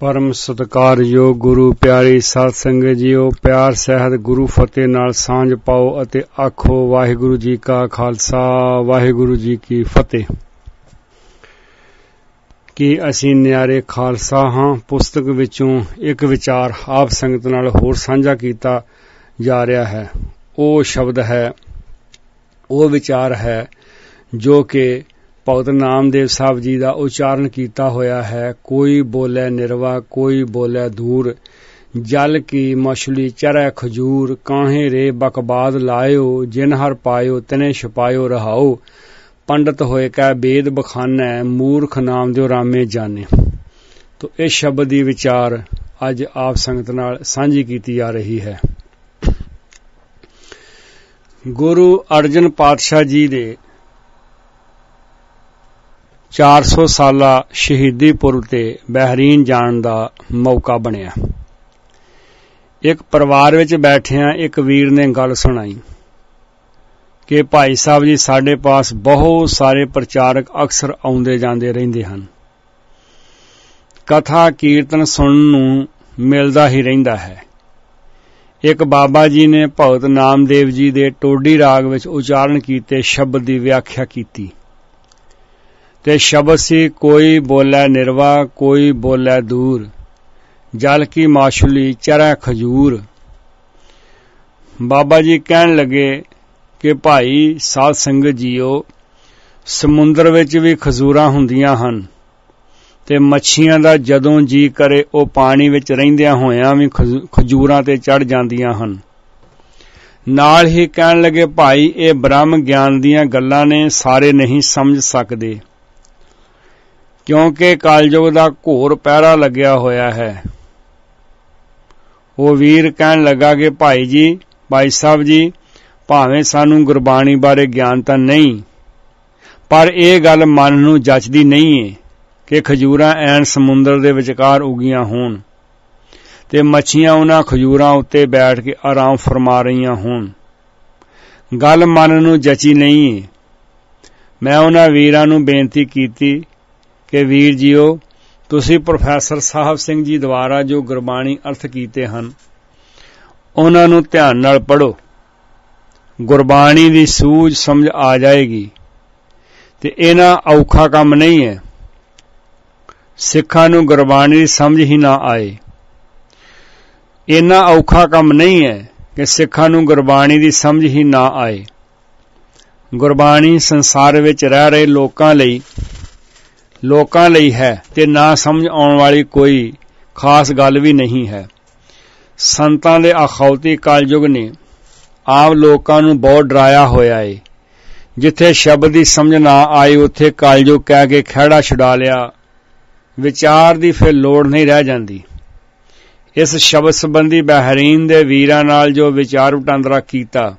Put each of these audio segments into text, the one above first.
ਪਰਮ ਸਤਕਾਰਯੋਗ ਗੁਰੂ ਪਿਆਰੀ ਸਾਧ ਸੰਗਤ ਜੀਓ, ਪਿਆਰ, ਸਹਿਤ, ਗੁਰੂ ਫਤਿਹ ਨਾਲ ਸਾਂਝ ਪਾਓ ਅਤੇ ਆਖੋ, ਵਾਹਿਗੁਰੂ ਜੀ ਕਾ ਖਾਲਸਾ, ਵਾਹਿਗੁਰੂ ਜੀ ਕੀ ਫਤਿਹ। ਕਿ ਅਸੀਂ ਨਿਆਰੇ ਖਾਲਸਾ ਹਾਂ? ਪੁਸਤਕ ਵਿੱਚੋਂ ਇੱਕ ਵਿਚਾਰ ਆਪ ਸੰਗਤ ਨਾਲ ਹੋਰ ਸਾਂਝਾ ਕੀਤਾ ਜਾ ਰਿਹਾ ਹੈ। ਉਹ ਸ਼ਬਦ ਹੈ, ਉਹ ਵਿਚਾਰ ਹੈ ਜੋ ਕਿ ਭਗਤ ਨਾਮਦੇਵ ਸਾਹਿਬ ਜੀ ਦਾ ਉਚਾਰਨ ਕੀਤਾ ਹੋਇਆ ਹੈ। ਕੋਈ ਬੋਲੇ ਨਿਰਵਾ, ਕੋਈ ਬੋਲੇ ਦੂਰ। ਜਲ ਕੀ ਮਛਲੀ ਚਰੈ ਖਜੂਰ, ਕਾਹੇ ਰੇ ਬਕਬਾਦ ਲਾਇਓ, ਜਿਨ ਹਰ ਪਾਇਓ ਤਨੇ ਛਪਾਇਓ ਰਹਾਓ। ਪੰਡਤ ਹੋਏ ਕੈ ਬੇਦ ਬਖਾਨੈ, ਮੂਰਖ ਨਾਮ ਦਿਓ ਰਾਮੇ ਜਾਣੇ। ਤੋ ਇਹ ਸ਼ਬਦ ਦੀ ਵਿਚਾਰ ਅੱਜ ਆਪ ਸੰਗਤ ਨਾਲ ਸਾਂਝੀ ਕੀਤੀ ਜਾ ਰਹੀ ਹੈ। ਗੁਰੂ ਅਰਜਨ ਪਾਤਸ਼ਾਹ ਜੀ ਦੇ 400 ਸਾਲਾ ਸ਼ਹੀਦੀ ਪੁਰਬ ਤੇ ਬਹਿਰੀਨ ਜਾਣ ਦਾ ਮੌਕਾ ਬਣਿਆ। ਇੱਕ ਪਰਿਵਾਰ ਵਿੱਚ ਬੈਠਿਆਂ ਇੱਕ ਵੀਰ ਨੇ ਗੱਲ ਸੁਣਾਈ ਕਿ ਭਾਈ ਸਾਹਿਬ ਜੀ ਸਾਡੇ ਪਾਸ ਬਹੁਤ ਸਾਰੇ ਪ੍ਰਚਾਰਕ ਅਕਸਰ ਆਉਂਦੇ ਜਾਂਦੇ ਰਹਿੰਦੇ ਹਨ। ਕਥਾ ਕੀਰਤਨ ਸੁਣਨ ਨੂੰ ਮਿਲਦਾ ਹੀ ਰਹਿੰਦਾ ਹੈ। ਇੱਕ ਬਾਬਾ ਜੀ ਨੇ ਭਗਤ ਨਾਮਦੇਵ ਜੀ ਦੇ ਟੋਡੀ ਰਾਗ ਵਿੱਚ ਉਚਾਰਨ ਕੀਤੇ ਸ਼ਬਦ ਦੀ ਵਿਆਖਿਆ ਕੀਤੀ। ਤੇ ਸ਼ਬਦ ਸੀ, ਕੋਈ ਬੋਲੇ ਨਿਰਵਾ, ਕੋਈ ਬੋਲੇ ਦੂਰ। ਜਲ ਕੀ ਮਾਸ਼ੁਲੀ ਚਰੈ ਖਜੂਰ। ਬਾਬਾ ਜੀ ਕਹਿਣ ਲੱਗੇ ਕਿ ਭਾਈ ਸਾਧ ਸੰਗਤ ਜੀਓ, ਸਮੁੰਦਰ ਵਿੱਚ ਵੀ ਖਜੂਰਾਂ ਹੁੰਦੀਆਂ ਹਨ ਤੇ ਮੱਛੀਆਂ ਦਾ ਜਦੋਂ ਜੀ ਕਰੇ, ਉਹ ਪਾਣੀ ਵਿੱਚ ਰਹਿੰਦਿਆਂ ਹੋਇਆਂ ਵੀ ਖਜੂਰਾਂ ਤੇ ਚੜ ਜਾਂਦੀਆਂ ਹਨ। ਨਾਲ ਹੀ ਕਹਿਣ ਲੱਗੇ, ਭਾਈ, ਇਹ ਬ੍ਰਹਮ ਗਿਆਨ ਦੀਆਂ ਗੱਲਾਂ ਨੇ, ਸਾਰੇ ਨਹੀਂ ਸਮਝ ਸਕਦੇ। ਕਿਉਂਕਿ ਕਲਯੁਗ ਦਾ ਘੋਰ ਪਹਿਰਾ ਲੱਗਿਆ ਹੋਇਆ ਹੈ। ਉਹ ਵੀਰ ਕਹਿਣ ਲੱਗਾ ਕਿ ਭਾਈ ਜੀ, ਭਾਈ ਸਾਹਿਬ ਜੀ, ਭਾਵੇਂ ਸਾਨੂੰ ਗੁਰਬਾਣੀ ਬਾਰੇ ਗਿਆਨ ਤਾਂ ਨਹੀਂ, ਪਰ ਇਹ ਗੱਲ ਮਨ ਨੂੰ ਜੱਚਦੀ ਨਹੀਂ ਏ ਕਿ ਖਜੂਰਾਂ ਐਨ ਸਮੁੰਦਰ ਦੇ ਵਿਚਕਾਰ ਉਗੀਆਂ ਹੋਣ ਤੇ ਮੱਛੀਆਂ ਉਹਨਾਂ ਖਜੂਰਾਂ ਉੱਤੇ ਬੈਠ ਕੇ ਆਰਾਮ ਫਰਮਾ ਰਹੀਆਂ ਹੋਣ। ਗੱਲ ਮਨ ਨੂੰ ਜਚੀ ਨਹੀਂ ਏ। ਮੈਂ ਉਹਨਾਂ ਵੀਰਾਂ ਨੂੰ ਬੇਨਤੀ ਕੀਤੀ ਕਿ ਵੀਰ ਜੀਓ, ਤੁਸੀਂ ਪ੍ਰੋਫੈਸਰ ਸਾਹਿਬ ਸਿੰਘ ਜੀ ਦੁਆਰਾ ਜੋ ਗੁਰਬਾਣੀ ਅਰਥ ਕੀਤੇ ਹਨ, ਉਹਨਾਂ ਨੂੰ ਧਿਆਨ ਨਾਲ ਪੜੋ ਗੁਰਬਾਣੀ ਦੀ ਸੂਝ ਸਮਝ ਆ ਜਾਏਗੀ ਤੇ ਇਹਨਾਂ ਔਖਾ ਕੰਮ ਨਹੀਂ ਹੈ। ਸਿੱਖਾਂ ਨੂੰ ਗੁਰਬਾਣੀ ਦੀ ਸਮਝ ਹੀ ਨਾ ਆਏ। ਇਹਨਾਂ ਔਖਾ ਕੰਮ ਨਹੀਂ ਹੈ ਕਿ ਸਿੱਖਾਂ ਨੂੰ ਗੁਰਬਾਣੀ ਦੀ ਸਮਝ ਹੀ ਨਾ ਆਏ। ਗੁਰਬਾਣੀ ਸੰਸਾਰ ਵਿੱਚ ਰਹਿ ਰਹੇ ਲੋਕਾਂ ਲਈ ਲੋਕਾਂ ਲਈ ਹੈ ਤੇ ਨਾ ਸਮਝ ਆਉਣ ਵਾਲੀ ਕੋਈ ਖਾਸ ਗੱਲ ਵੀ ਨਹੀਂ ਹੈ। ਸੰਤਾਂ ਦੇ ਅਖੌਤੀ ਕਲਯੁਗ ਨੇ ਆਮ ਲੋਕਾਂ ਨੂੰ ਬਹੁਤ ਡਰਾਇਆ ਹੋਇਆ ਏ। ਜਿੱਥੇ ਸ਼ਬਦ ਦੀ ਸਮਝ ਨਾ ਆਈ, ਉੱਥੇ ਕਲਯੁਗ ਕਹਿ ਕੇ ਖਿਹੜਾ ਛੁਡਾ ਲਿਆ। ਵਿਚਾਰ ਦੀ ਫਿਰ ਲੋੜ ਨਹੀਂ ਰਹਿ ਜਾਂਦੀ। ਇਸ ਸ਼ਬਦ ਸੰਬੰਧੀ ਬਹਿਰੀਨ ਦੇ ਵੀਰਾਂ ਨਾਲ ਜੋ ਵਿਚਾਰ ਵਟਾਂਦਰਾ ਕੀਤਾ,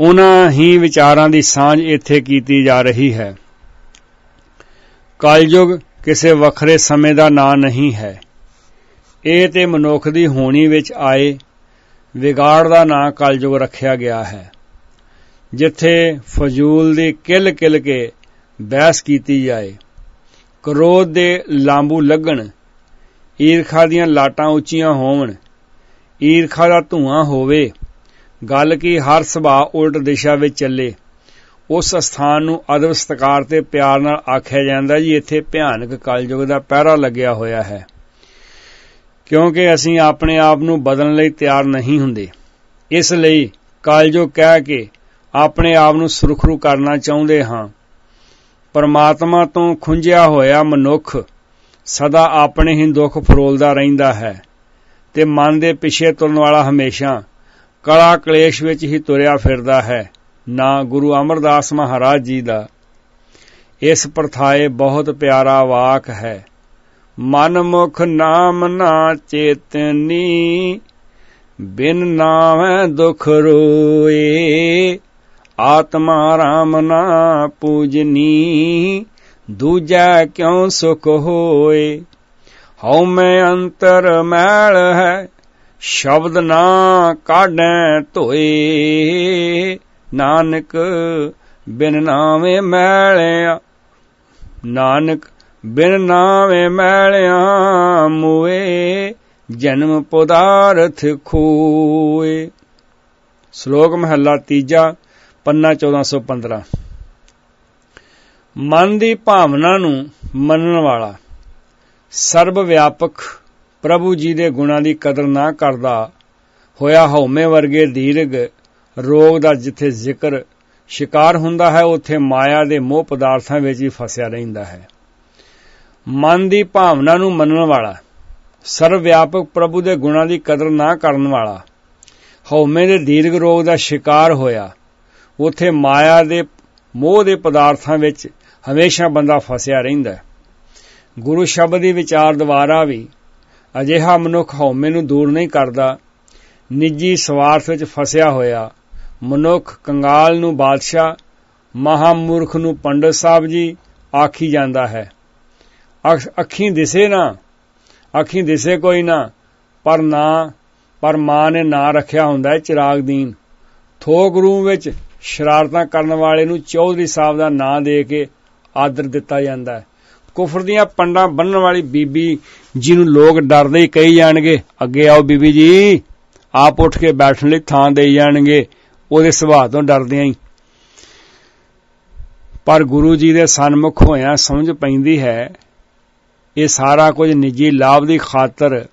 ਉਹਨਾਂ ਹੀ ਵਿਚਾਰਾਂ ਦੀ ਸਾਂਝ ਇੱਥੇ ਕੀਤੀ ਜਾ ਰਹੀ ਹੈ। ਕਲਯੁਗ ਕਿਸੇ ਵੱਖਰੇ ਸਮੇਂ ਦਾ ਨਾਂ ਨਹੀਂ ਹੈ। ਇਹ ਤੇ ਮਨੁੱਖ ਦੀ ਹੋਣੀ ਵਿੱਚ ਆਏ ਵਿਗਾੜ ਦਾ ਨਾਂ ਕਲਯੁਗ ਰੱਖਿਆ ਗਿਆ ਹੈ। ਜਿੱਥੇ ਫਜ਼ੂਲ ਦੀ ਕਿਲ ਕਿਲ ਕੇ ਬਹਿਸ ਕੀਤੀ ਜਾਏ, ਕਰੋਧ ਦੇ ਲਾਂਬੂ ਲੱਗਣ, ਈਰਖਾ ਦੀਆਂ ਲਾਟਾਂ ਉੱਚੀਆਂ ਹੋਵਣ, ਈਰਖਾ ਦਾ ਧੂਆਂ ਹੋਵੇ, ਗੱਲ ਕੀ ਹਰ ਸੁਭਾਅ ਉਲਟ ਦਿਸ਼ਾ ਵਿੱਚ ਚੱਲੇ ਉਸ ਸਥਾਨ ਨੂੰ ਅਦਬ ਸਤਕਾਰ ਤੇ ਪਿਆਰ ਨਾਲ ਆਖਿਆ ਜਾਂਦਾ ਜੀ, ਇੱਥੇ ਭਿਆਨਕ ਕਲਯੁਗ ਦਾ ਪਹਿਰਾ ਲੱਗਿਆ ਹੋਇਆ ਹੈ। ਕਿਉਂਕਿ ਅਸੀਂ ਆਪਣੇ ਆਪ ਨੂੰ ਬਦਲਣ ਲਈ ਤਿਆਰ ਨਹੀਂ ਹੁੰਦੇ। ਇਸ ਲਈ ਕਲਯੁਗ ਕਹਿ ਕੇ ਆਪਣੇ ਆਪ ਨੂੰ ਸੁਰਖਰੂ ਕਰਨਾ ਚਾਹੁੰਦੇ ਹਾਂ। ਪਰਮਾਤਮਾ ਤੋਂ ਖੁੰਝਿਆ ਹੋਇਆ ਮਨੁੱਖ ਸਦਾ ਆਪਣੇ ਹੀ ਦੁੱਖ ਫਰੋਲਦਾ ਰਹਿੰਦਾ ਹੈ ਤੇ ਮਨ ਦੇ ਪਿੱਛੇ ਤੁਰਨ ਵਾਲਾ ਹਮੇਸ਼ਾ ਕਲਾ ਕਲੇਸ਼ ਵਿੱਚ ਹੀ ਤੁਰਿਆ ਫਿਰਦਾ ਹੈ। ਨਾ ਗੁਰੂ ਅਮਰਦਾਸ ਮਹਾਰਾਜ ਜੀ ਦਾ। ਇਸ ਪ੍ਰਥਾਏ ਬਹੁਤ ਪਿਆਰਾ ਵਾਕ ਹੈ। ਮਨ ਮੁਖ ਨਾਮ ਨਾ ਚੇਤਨੀ, ਬਿਨ ਨਾਮੈ ਦੁਖ ਰੋਏ। ਆਤਮਾ ਰਾਮ ਨਾ ਪੂਜਨੀ, ਦੂਜਾ ਕਿਉ ਸੁਖ ਹੋਏ। ਹਉ ਮੈਂ ਅੰਤਰ ਮੈਲ ਹੈ, ਸ਼ਬਦ ਨਾ ਕਾਢੈ ਧੋਏ। ਨਾਨਕ ਬਿਨ ਨਾਮੇ ਮੈਲਿਆ, ਨਾਨਕ ਬਿਨ ਨਾਵੇਂ ਮੈਲਿਆਂ ਮੂਏ, ਜਨਮ ਪਦਾਰਥ ਖੋਏ। ਸ਼ਲੋਕ ਮਹੱਲਾ ਤੀਜਾ, ਪੰਨਾ 1415 ਮਨ ਦੀ ਭਾਵਨਾ ਨੂੰ ਮੰਨਣ ਵਾਲਾ, ਸਰਬ ਵਿਆਪਕ ਪ੍ਰਭੂ ਜੀ ਦੇ ਗੁਣਾਂ ਦੀ ਕਦਰ ਨਾ ਕਰਦਾ ਹੋਇਆ ਹਉਮੈ ਵਰਗੇ ਦੀਰਗ ਰੋਗ ਦਾ ਜਿੱਥੇ ਜ਼ਿਕਰ ਸ਼ਿਕਾਰ ਹੁੰਦਾ ਹੈ, ਉੱਥੇ ਮਾਇਆ ਦੇ ਮੋਹ ਪਦਾਰਥਾਂ ਵਿੱਚ ਹੀ ਫਸਿਆ ਰਹਿੰਦਾ ਹੈ। ਮਨ ਦੀ ਭਾਵਨਾ ਨੂੰ ਮੰਨਣ ਵਾਲਾ ਸਰਵ ਵਿਆਪਕ ਪ੍ਰਭੂ ਦੇ ਗੁਣਾਂ ਦੀ ਕਦਰ ਨਾ ਕਰਨ ਵਾਲਾ, ਹਉਮੈ ਦੇ ਦੀਰਘ ਰੋਗ ਦਾ ਸ਼ਿਕਾਰ ਹੋਇਆ, ਉੱਥੇ ਮਾਇਆ ਦੇ ਮੋਹ ਦੇ ਪਦਾਰਥਾਂ ਵਿੱਚ ਹਮੇਸ਼ਾ ਬੰਦਾ ਫਸਿਆ ਰਹਿੰਦਾ ਹੈ। ਗੁਰੂ ਸ਼ਬਦ ਦੀ ਵਿਚਾਰ ਦੁਆਰਾ ਵੀ ਅਜਿਹਾ ਮਨੁੱਖ ਹਉਮੈ ਨੂੰ ਦੂਰ ਨਹੀਂ ਕਰਦਾ, ਨਿੱਜੀ ਸਵਾਰਥ ਵਿੱਚ ਫਸਿਆ ਹੋਇਆ ਮਨੁੱਖ ਕੰਗਾਲ ਨੂੰ ਬਾਦਸ਼ਾਹ, ਮਹਾਮੂਰਖ ਨੂੰ ਪੰਡਤ ਸਾਹਿਬ ਜੀ ਆਖੀ ਜਾਂਦਾ ਹੈ। ਅੱਖੀਂ ਦਿਸੇ ਨਾ, ਅੱਖੀਂ ਦਿਸੇ ਕੋਈ ਨਾ, ਪਰ ਨਾ, ਪਰ ਮਾਂ ਨੇ ਨਾਂ ਰੱਖਿਆ ਹੁੰਦਾ ਹੈ ਚਿਰਾਗ ਦੀਨ। ਥੋਕ ਰੂਮ ਵਿੱਚ ਸ਼ਰਾਰਤਾਂ ਕਰਨ ਵਾਲੇ ਨੂੰ ਚੌਧਰੀ ਸਾਹਿਬ ਦਾ ਨਾਂ ਦੇ ਕੇ ਆਦਰ ਦਿੱਤਾ ਜਾਂਦਾ ਹੈ। ਕੁਫਰ ਦੀਆਂ ਪੰਡਾਂ ਬੰਨਣ ਵਾਲੀ ਬੀਬੀ ਜਿਹਨੂੰ ਲੋਕ ਡਰਦੇ ਹੀ ਕਹੀ ਜਾਣਗੇ, ਅੱਗੇ ਆਓ ਬੀਬੀ ਜੀ, ਆਪ ਉੱਠ ਕੇ ਬੈਠਣ ਲਈ ਥਾਂ ਦੇਈ ਜਾਣਗੇ। ਉਹਦੇ ਸੁਭਾਅ ਤੋਂ ਡਰਦਿਆਂ ਹੀ। ਪਰ ਗੁਰੂ ਜੀ ਦੇ ਸਨਮੁਖ ਹੋਇਆ ਸਮਝ ਪੈਂਦੀ ਹੈ, ਇਹ ਸਾਰਾ ਕੁਝ ਨਿੱਜੀ ਲਾਭ ਦੀ ਖਾਤਰ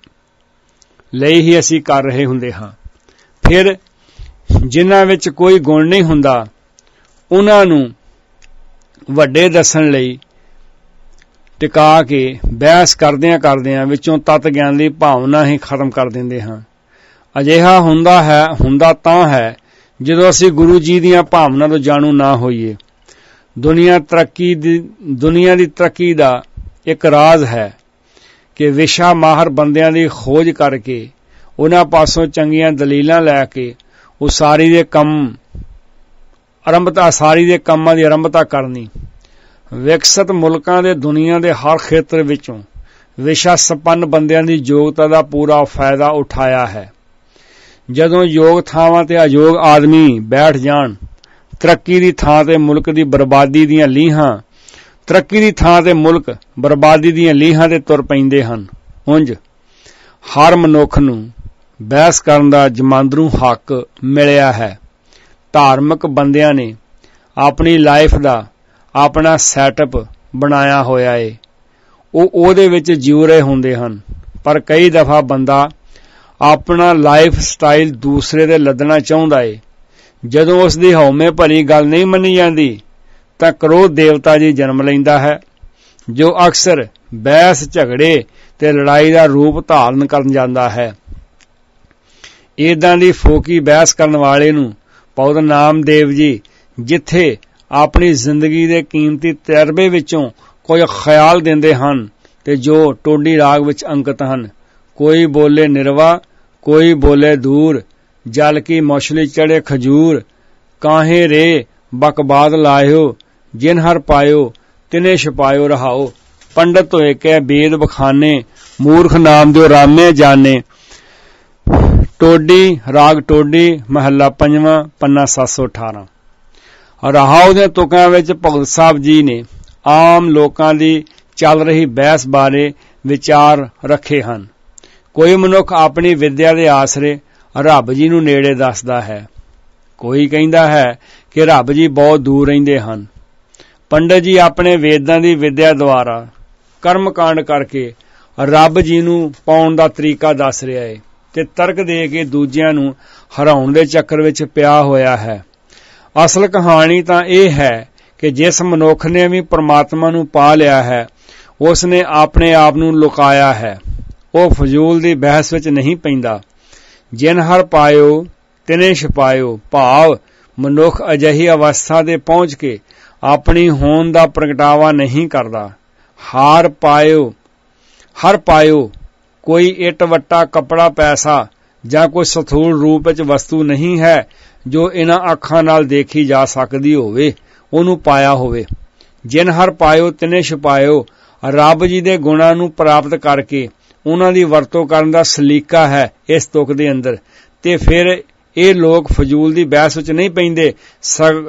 ਲਈ ਹੀ ਅਸੀਂ ਕਰ ਰਹੇ ਹੁੰਦੇ ਹਾਂ। ਫਿਰ ਜਿਨ੍ਹਾਂ ਵਿੱਚ ਕੋਈ ਗੁਣ ਨਹੀਂ ਹੁੰਦਾ, ਉਹਨਾਂ ਨੂੰ ਵੱਡੇ ਦੱਸਣ ਲਈ ਟਿਕਾ ਕੇ ਬਹਿਸ ਕਰਦਿਆਂ ਕਰਦਿਆਂ ਵਿੱਚੋਂ ਤਤ ਗਿਆਨ ਦੀ ਭਾਵਨਾ ਹੀ ਖਤਮ ਕਰ ਦਿੰਦੇ ਹਾਂ। ਅਜਿਹਾ ਹੁੰਦਾ ਹੈ, ਹੁੰਦਾ ਤਾਂ ਹੈ ਜਦੋਂ ਅਸੀਂ ਗੁਰੂ ਜੀ ਦੀਆਂ ਭਾਵਨਾ ਤੋਂ ਜਾਣੂ ਨਾ ਹੋਈਏ, ਦੁਨੀਆ ਤਰੱਕੀ ਦੀ, ਦੁਨੀਆ ਦੀ ਤਰੱਕੀ ਦਾ ਇੱਕ ਰਾਜ਼ ਹੈ ਕਿ ਵਿਸ਼ਾ ਮਾਹਰ ਬੰਦਿਆਂ ਦੀ ਖੋਜ ਕਰਕੇ ਉਹਨਾਂ ਪਾਸੋਂ ਚੰਗੀਆਂ ਦਲੀਲਾਂ ਲੈ ਕੇ ਉਸਾਰੀ ਦੇ ਕੰਮ, ਆਰੰਭਤਾ, ਸਾਰੀ ਦੇ ਕੰਮਾਂ ਦੀ ਆਰੰਭਤਾ ਕਰਨੀ। ਵਿਕਸਿਤ ਮੁਲਕਾਂ ਦੇ ਦੁਨੀਆ ਦੇ ਹਰ ਖੇਤਰ ਵਿੱਚੋਂ ਵਿਸ਼ਾ ਸੰਪੰਨ ਬੰਦਿਆਂ ਦੀ ਯੋਗਤਾ ਦਾ ਪੂਰਾ ਫਾਇਦਾ ਉਠਾਇਆ ਹੈ। ਜਦੋਂ ਯੋਗ ਥਾਵਾਂ ਤੇ ਅਯੋਗ ਆਦਮੀ ਬੈਠ ਜਾਣ, ਤਰੱਕੀ ਦੀ ਥਾਂ ਤੇ ਮੁਲਕ ਦੀ ਬਰਬਾਦੀ ਦੀਆਂ ਲੀਹਾਂ, ਤਰੱਕੀ ਦੀ ਥਾਂ ਤੇ ਮੁਲਕ ਬਰਬਾਦੀ ਦੀਆਂ ਲੀਹਾਂ ਤੇ ਤੁਰ ਪੈਂਦੇ ਹਨ। ਉੰਜ ਹਰ ਮਨੁੱਖ ਨੂੰ ਬਹਿਸ ਕਰਨ ਦਾ ਜਮਾਂਦਰੂ ਹੱਕ ਮਿਲਿਆ ਹੈ। ਧਾਰਮਿਕ ਬੰਦਿਆਂ ਨੇ ਆਪਣੀ ਲਾਈਫ ਦਾ ਆਪਣਾ ਸੈਟਅਪ ਬਣਾਇਆ ਹੋਇਆ ਏ। ਉਹ ਉਹਦੇ ਵਿੱਚ ਜਿਉ ਰਹੇ ਹੁੰਦੇ ਹਨ। ਪਰ ਕਈ ਦਫਾ ਬੰਦਾ ਆਪਣਾ ਲਾਈਫ ਸਟਾਈਲ ਦੂਸਰੇ ਦੇ ਲੱਦਣਾ ਚਾਹੁੰਦਾ ਏ। ਜਦੋਂ ਉਸ ਦੀ ਹਉਮੈ ਭਰੀ ਗੱਲ ਨਹੀਂ ਮੰਨੀ ਜਾਂਦੀ, ਤਾਂ ਕ੍ਰੋਧ ਦੇਵਤਾ ਜੀ ਜਨਮ ਲੈਂਦਾ ਹੈ, ਜੋ ਅਕਸਰ ਬਹਿਸ, ਝਗੜੇ ਤੇ ਲੜਾਈ ਦਾ ਰੂਪ ਧਾਰਨ ਕਰਨ ਜਾਂਦਾ ਹੈ। ਇਦਾਂ ਦੀ ਫੋਕੀ ਬਹਿਸ ਕਰਨ ਵਾਲੇ ਨੂੰ ਪੌਦ ਨਾਮਦੇਵ ਜੀ, ਜਿੱਥੇ ਆਪਣੀ ਜ਼ਿੰਦਗੀ ਦੇ ਕੀਮਤੀ ਤਜਰਬੇ ਵਿੱਚੋਂ ਕੋਈ ਖਿਆਲ ਦਿੰਦੇ ਹਨ ਤੇ ਜੋ ਟੋਡੀ ਰਾਗ ਵਿੱਚ ਅੰਕਿਤ ਹਨ, ਕੋਈ ਬੋਲੇ ਨਿਰਵਾ ਕੋਈ ਬੋਲੇ ਦੂਰ, ਜਲ ਕੀ ਮੌਸ਼ਲੀ ਚੜੇ ਖਜੂਰ, ਕਾਹੇ ਰੇ ਬਕਬਾਦ ਲਾਇਓ, ਜਿਨ ਹਰ ਪਾਇਓ, ਤਿਨੇ ਛਪਾਇਓ ਰਹਾਓ। ਪੰਡਤ ਹੋਏ ਕੈ ਬੇਦ ਬਖਾਨੇ, ਮੂਰਖ ਨਾਮ ਦਿਓ ਰਾਮੇ ਜਾਣੇ। ਟੋਡੀ, ਰਾਗ ਟੋਡੀ, ਮਹੱਲਾ ਪੰਜਵਾਂ, ਪੰਨਾ 718 ਰਹਾਉ ਦੇ ਤੁਕਾਂ ਵਿੱਚ ਭਗਤ ਸਾਹਿਬ ਜੀ ਨੇ ਆਮ ਲੋਕਾਂ ਦੀ ਚੱਲ ਰਹੀ ਬਹਿਸ ਬਾਰੇ ਵਿਚਾਰ ਰੱਖੇ ਹਨ। ਕੋਈ ਮਨੁੱਖ ਆਪਣੀ ਵਿਦਿਆ ਦੇ ਆਸਰੇ ਰੱਬ ਜੀ ਨੂੰ ਨੇੜੇ ਦੱਸਦਾ ਹੈ। ਕੋਈ ਕਹਿੰਦਾ ਹੈ ਕਿ ਰੱਬ ਜੀ ਬਹੁਤ ਦੂਰ ਰਹਿੰਦੇ ਹਨ। ਪੰਡਤ ਜੀ ਆਪਣੇ ਵੇਦਾਂ ਦੀ ਵਿਦਿਆ ਦੁਆਰਾ ਕਰਮ ਕਾਂਡ ਕਰਕੇ ਰੱਬ ਜੀ ਨੂੰ ਪਾਉਣ ਦਾ ਤਰੀਕਾ ਦੱਸ ਰਿਹਾ ਏ ਤੇ ਤਰਕ ਦੇ ਕੇ ਦੂਜਿਆਂ ਨੂੰ ਹਰਾਉਣ ਦੇ ਚੱਕਰ ਵਿੱਚ ਪਿਆ ਹੋਇਆ ਹੈ। ਅਸਲ ਕਹਾਣੀ ਤਾਂ ਇਹ ਹੈ ਕਿ ਜਿਸ ਮਨੁੱਖ ਨੇ ਵੀ ਪ੍ਰਮਾਤਮਾ ਨੂੰ ਪਾ ਲਿਆ ਹੈ ਉਸ ਨੇ ਆਪਣੇ ਆਪ ਨੂੰ ਲੁਕਾਇਆ ਹੈ। ਉਹ ਫਜ਼ੂਲ ਦੀ ਬਹਿਸ ਵਿੱਚ ਨਹੀਂ ਪੈਂਦਾ। ਜਿਨ ਹਰ ਪਾਇਓ, ਤਿਨੇ ਛਪਾਇਓ। ਭਾਵ ਮਨੁੱਖ ਅਜਹੀ ਅਵਸਥਾ ਦੇ ਪਹੁੰਚ ਕੇ ਆਪਣੀ ਹੋਣ ਦਾ ਪ੍ਰਗਟਾਵਾ ਨਹੀਂ ਕਰਦਾ। ਹਾਰ ਪਾਇਓ, ਹਰ ਪਾਇਓ, ਕੋਈ ਇਟ, ਵੱਟਾ, ਕਪੜਾ, ਪੈਸਾ ਜਾਂ ਕੋਈ ਸਥੂਲ ਰੂਪ ਵਿੱਚ ਵਸਤੂ ਨਹੀਂ ਹੈ ਜੋ ਇਹਨਾਂ ਅੱਖਾਂ ਨਾਲ ਦੇਖੀ ਜਾ ਸਕਦੀ ਹੋਵੇ, ਉਹਨੂੰ ਪਾਇਆ ਹੋਵੇ। ਜਿਨ ਹਰ ਪਾਇਓ, ਤਿਨੇ ਛਪਾਇਓ। ਰੱਬ ਜੀ ਦੇ ਗੁਣਾਂ ਨੂੰ ਪ੍ਰਾਪਤ ਕਰਕੇ ਉਹਨਾਂ ਦੀ ਵਰਤੋਂ ਕਰਨ ਦਾ ਸਲੀਕਾ ਹੈ ਇਸ ਤੁਕ ਦੇ ਅੰਦਰ। ਤੇ ਫਿਰ ਇਹ ਲੋਕ ਫਜ਼ੂਲ ਦੀ ਬਹਿਸ ਵਿੱਚ ਨਹੀਂ ਪੈਂਦੇ,